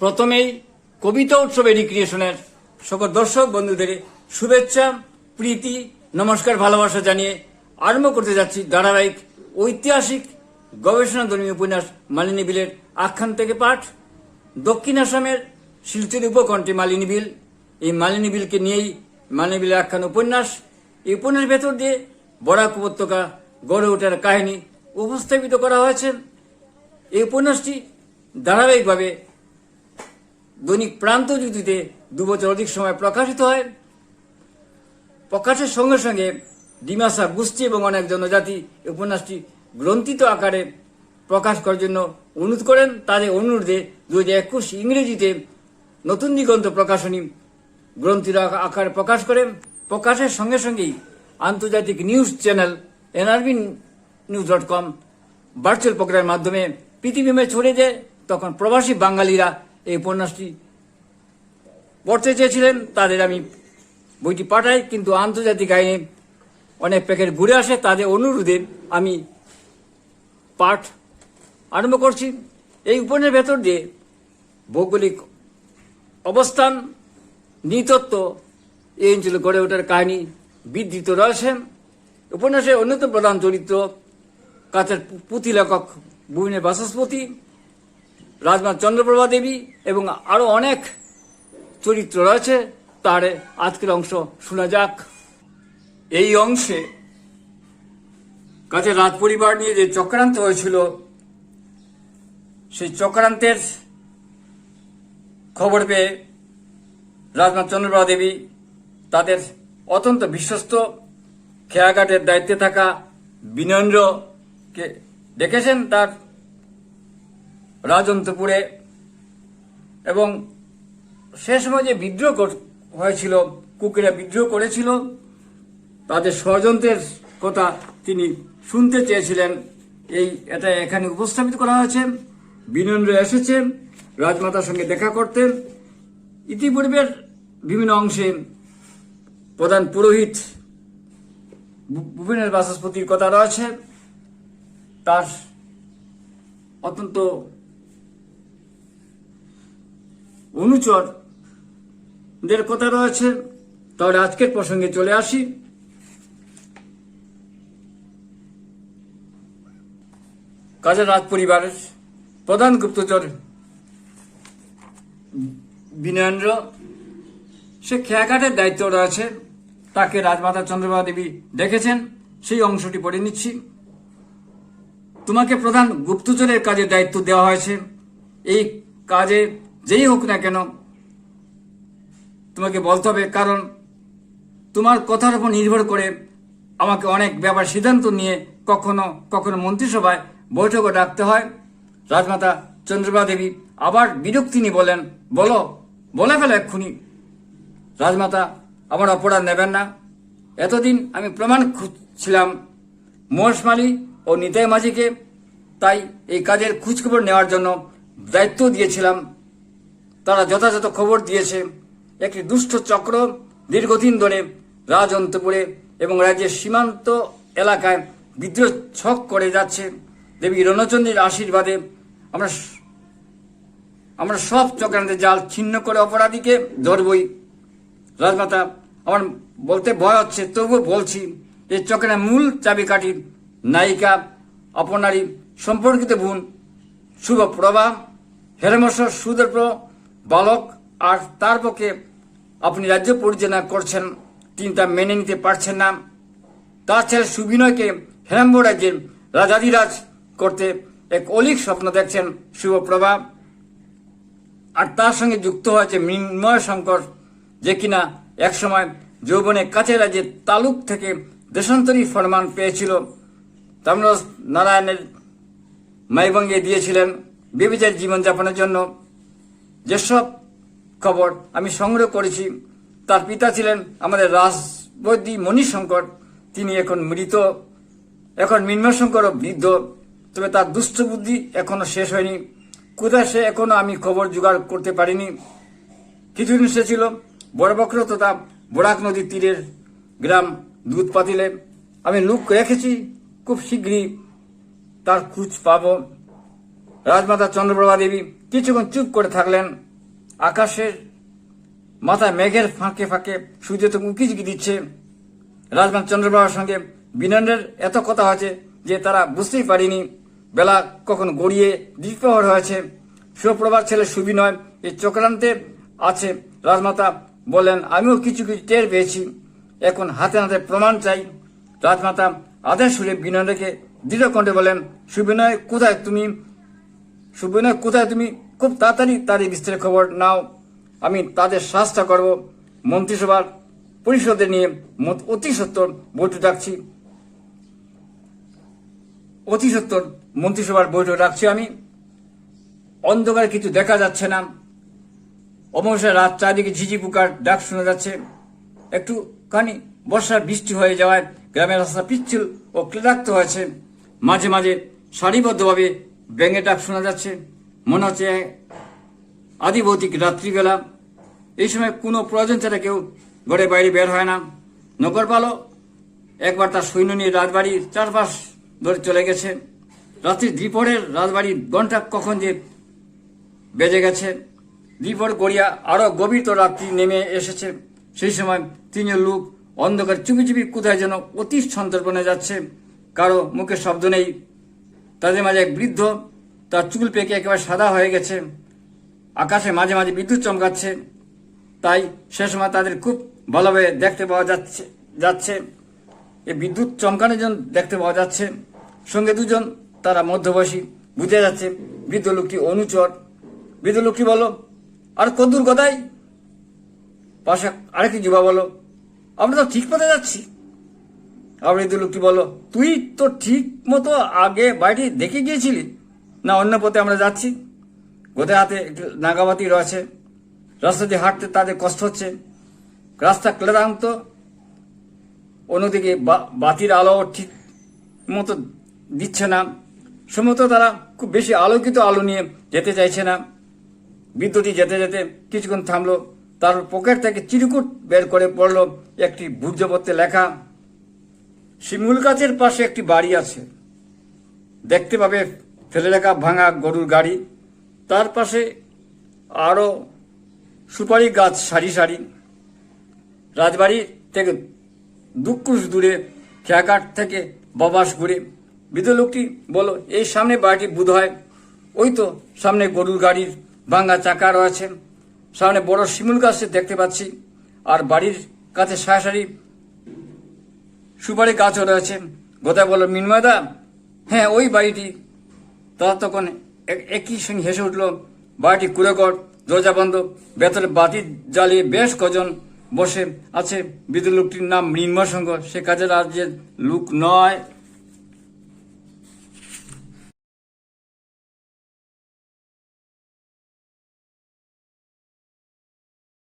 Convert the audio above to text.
প্রথমেই কবিতা উৎসবে রিক্রিয়েশনের সকল দর্শক বন্ধুদের শুভেচ্ছা, প্রীতি, নমস্কার, ভালোবাসা জানিয়ে আরম্ভ করতে যাচ্ছি ধারাবাহিক ঐতিহাসিক গবেষণাধর্মী উপন্যাস মালিনী বিলের আখ্যান থেকে পাঠ। দক্ষিণ আসামের শিলচর উপকণ্ঠে মালিনী বিল। এই মালিনী বিলকে নিয়েই মালিনী বিলের আখ্যান উপন্যাস। এই উপন্যাস ভেতর দিয়ে বরাক উপত্যকা গড়ে ওঠার কাহিনী উপস্থাপিত করা হয়েছে। এই উপন্যাসটি ধারাবাহিকভাবে দৈনিক প্রান্তজ্যোতিতে দু বছর অধিক সময় প্রকাশিত হয়। প্রকাশের সঙ্গে সঙ্গে ডিমাসা, গোষ্ঠী এবং অনেক জনজাতি উপন্যাসটি গ্রন্থিত আকারে প্রকাশ করার জন্য অনুরোধ করেন। তাদের অনুরোধে দু একুশ ইংরেজিতে নতুন দিগন্ত প্রকাশনী গ্রন্থিত আকা- আকারে প্রকাশ করে প্রকাশের সঙ্গে সঙ্গেই আন্তর্জাতিক news channel NRB news dot com virtual প্রোগ্রামের মাধ্যমে পৃথিবীমে ছড়িয়ে যায় তখন প্রবাসী বাঙালিরা এই উপন্যাসটি পড়তে চেয়েছিলেন, তাদের আমি বইটি পাঠাই, কিন্তু আন্তর্জাতিক আইনে অনেক প্যাকেট ঘুরে আসে, তাদের অনুরোধে আমি পাঠ আরম্ভ করছি। এই উপন্যাসের ভেতর দিয়ে ভৌগোলিক অবস্থান নৃতত্ব এই অঞ্চলে গড়ে ওঠার কাহিনী বিধৃত রয়েছে। উপন্যাসের অন্যতম প্রধান চরিত্র কাছের পুঁথি লেখক ভুবনের বাসস্পতি। রাজমা চন্দ্রপ্রভা দেবী এবং আরও অনেক চরিত্র রয়েছে, তার আজকের অংশ শোনা যাক। এই অংশে কাছে রাজ পরিবার নিয়ে যে চক্রান্ত হয়েছিল, সেই চক্রান্তের খবর পেয়ে রাজনাথ চন্দ্রপ্রভা দেবী তাদের অত্যন্ত বিশ্বস্ত, খেয়াঘাটের দায়িত্বে থাকা বিনন্দ্রকে ডেকেছেন তার রাজন্তপুরে এবং সে সময় যে বিদ্রোহ হয়েছিল কুকিরা বিদ্রোহ করেছিল, তাদের ষড়যন্ত্রের কথা তিনি শুনতে চেয়েছিলেন। এই এটা এখানে উপস্থাপিত করা হয়েছে। বিনন্দ্র এসেছেন রাজমাতার সঙ্গে দেখা করতেন ইতিপূর্বের বিভিন্ন অংশে প্রধান পুরোহিত ভু- ভুবনের বাচস্পতির কথা রয়েছে। তার অত্যন্ত অনুচরদের কথা রয়েছে। তাহলে আজকের প্রসঙ্গে চলে আসি। কাজের রাজ পরিবারের প্রধান গুপ্তচর বিনয়েন্দ্র, সে খেয়াঘাটের দায়িত্ব রয়েছে। তাকে রাজমাতা চন্দ্রবাবা দেবী দেখেছেন। সেই অংশটি পড়ে নিচ্ছি। তোমাকে প্রধান গুপ্তচরের কাজে দায়িত্ব দেওয়া হয়েছে। এই কাজে যেই হোক না কেন, তোমাকে বলতে হবে, কারণ তোমার কথার উপর নির্ভর করে আমাকে অনেক ব্যাপার সিদ্ধান্ত নিয়ে কখনো কখনো মন্ত্রিসভায় বৈঠকও ডাকতে হয়। রাজমাতা চন্দ্রবা দেবী আবার বিরক্তি নিয়ে বলেন, বলো, বলে ফেলো এক্ষুনি। রাজমাতা আমার অপরাধ নেবেন না। এতদিন আমি প্রমাণ খুঁজছিলাম মহেশমালী ও নিতাই মাঝিকে। তাই এই কাজের খোঁজখবর নেওয়ার জন্য দায়িত্ব দিয়েছিলাম। তারা যথাযথ খবর দিয়েছে। একটি দুষ্ট চক্র দীর্ঘদিন ধরে রাজ অন্তপুরে এবং রাজ্যের সীমান্ত এলাকায় বিদ্রোহ ছক করে যাচ্ছে। দেবী রণচন্দ্রের আশীর্বাদে আমরা আমরা সব চক্রান্তের জাল ছিন্ন করে অপরাধীকে ধরবই। রাজমাতা, আমার বলতে ভয় হচ্ছে, তবুও বলছি এই চক্রের মূল চাবিকাঠি নায়িকা আপনারই সম্পর্কিত বোন শুভ প্রভা হেরমস সুদর্প বালক আর তার পক্ষে আপনি রাজ্য পরিচালনা করছেন তিনি তা মেনে নিতে পারছেন না। তার ছেলে সুবিনয়কে হেরাম্ব রাজ্যের রাজাধিরাজ করতে এক অলিক স্বপ্ন দেখছেন শুভপ্রভা। আর তার সঙ্গে যুক্ত হয়েছে মৃন্ময় শঙ্কর যে কিনা একসময় যৌবনে কাছে রাজ্যের তালুক থেকে দেশান্তরী ফরমান পেয়েছিল। তামরাজ নারায়ণের মাইবঙ্গে দিয়েছিলেন বেবিচার জীবনযাপনের জন্য। যেসব খবর আমি সংগ্রহ করেছি, তার পিতা ছিলেন আমাদের রাজবৈদ্যী মণিশঙ্কর। তিনি এখন মৃত। এখন মৃন্ময় শঙ্করও বৃদ্ধ। তবে তার দুষ্ট বুদ্ধি এখনও শেষ হয়নি। কোথায় সে এখনও আমি খবর জোগাড় করতে পারিনি? কিছুদিন সে ছিল বড়বক্র তথা বরাক নদীর তীরের গ্রাম দুধ পাতিলে আমি লুক রেখেছি, খুব শীঘ্রই তার খুঁজ পাব। রাজমাতা চন্দ্রপ্রভা দেবী কিছুক্ষণ চুপ করে থাকলেন। আকাশের মাথায় মেঘের ফাঁকে ফাঁকে সূর্য তো উঁকি ঝুঁকি দিচ্ছে। রাজমান চন্দ্রপ্রভার সঙ্গে বিনন্দের এত কথা হয়েছে যে তারা বুঝতেই পারিনি। বেলা কখন গড়িয়ে দ্বিপ্রহর হয়েছে। সুপ্রভাত ছেলে সুবিনয় এই চক্রান্তে আছে। রাজমাতা বলেন আমিও কিছু কিছু টের পেয়েছি। এখন হাতে হাতে প্রমাণ চাই। রাজমাতা আদেশ সুরে বিনয়কে দৃঢ় কণ্ঠে বলেন সুবিনয় কোথায় তুমি? সুবিনয় কোথায় তুমি? খুব তাড়াতাড়ি তার এই বিস্তারিত খবর নাও। আমি তাদের শাস্তা করব। মন্ত্রিসভার পরিষদে নিয়ে অতি সত্তর বৈঠক ডাকছি অতি সত্তর মন্ত্রিসভার বৈঠক ডাকছি আমি। অন্ধকারে কিছু দেখা যাচ্ছে না। অবশ্যই রাত চারিদিকে ঝিঝি পোকার ডাক শোনা যাচ্ছে। একটু খানি বর্ষার বৃষ্টি হয়ে যাওয়ায় গ্রামের রাস্তা পিচ্ছিল ও ক্লান্ত হয়েছে। মাঝে মাঝে সারিবদ্ধভাবে ব্যাঙের ডাক শোনা যাচ্ছে। মনে হচ্ছে আদিভৌতিক রাত্রিবেলা। এই সময় কোনো প্রয়োজন ছাড়া কেউ ঘরে বাইরে বের হয় না। নগরপালও একবার তার সৈন্য নিয়ে রাজবাড়ির চারপাশ ধরে চলে গেছে। রাত্রি দ্বিপহরের রাজবাড়ির ঘণ্টা কখন যে বেজে গেছে। দ্বিপহর গড়িয়া আরও গভীর তো রাত্রি নেমে এসেছে। সেই সময় তিনজন লোক অন্ধকার চুপি চুপি কোথায় যেন অতি সন্তর্পণে যাচ্ছে। কারও মুখে শব্দ নেই। তাদের মাঝে এক বৃদ্ধ, তার চুল পেকে একেবারে সাদা হয়ে গেছে। আকাশে মাঝে মাঝে বিদ্যুৎ চমকাচ্ছে। তাই সে সময় তাদের খুব ভালোভাবে দেখতে পাওয়া যাচ্ছে যাচ্ছে। এই বিদ্যুৎ চমকানোর জন্য দেখতে পাওয়া যাচ্ছে। সঙ্গে দুজন তারা মধ্যবয়সী, বুঝে যাচ্ছে, বৃদ্ধ লোকটি অনুচর। বৃদ্ধ লোকটি বলো আর কদ্দুর কথাই পাশে আরেকটি যুবা বলো আমরা তো ঠিক পথে যাচ্ছি। বৃদ্ধ লোকটি বলো? তুই তো ঠিক মতো আগে বাড়িটি দেখে গিয়েছিলি। না, অন্য পথে আমরা যাচ্ছি। গোদে হাতে একটু নাগাবাতি রয়েছে। রাস্তা দিয়ে হাঁটতে তাদের কষ্ট হচ্ছে। রাস্তা ক্লান্ত। অন্যদিকে বাতির আলো ঠিক মতো দিচ্ছে না। সম্ভবত তারা খুব বেশি আলোকিত আলো নিয়ে যেতে চাইছে না। বিদ্যুৎই যেতে যেতে কিছুক্ষণ থামলো। তার পকেট থেকে চিরকুট বের করে পড়ল একটি ভূর্জপত্রে লেখা। শিমুল গাছের পাশে একটি বাড়ি আছে। দেখতে পাবে ফেলে রাখা ভাঙা গরুর গাড়ি। তার পাশে আরও সুপারি গাছ সারি সারি। রাজবাড়ি থেকে দুঃখুশ দূরে, খেয়াঘাট থেকে বাবাস ঘুরে। বৃদ্ধ লোকটি বলো এই সামনে বাড়িটি বুধ হয় ওই তো, সামনে গরুর গাড়ির ভাঙ্গা চাকা রয়েছে। সামনে বড় শিমুল গাছ দেখতে পাচ্ছি। আর বাড়ির কাছে সারি সুপারি গাছ ওরা আছে। গোদায় বলল মিনময়দা হ্যাঁ ওই বাড়িটি। তারা তখন এক- একই সঙ্গে হেসে উঠল, বাড়িটি কুড়েকর দরজা বন্ধ বেতরে বাতি জ্বালিয়ে বেশ কজন বসে আছে। বিদ্যুৎ লোকটির নাম মৃন্ময় সংঘ সে কাজের রাজ্যের লোক নয়।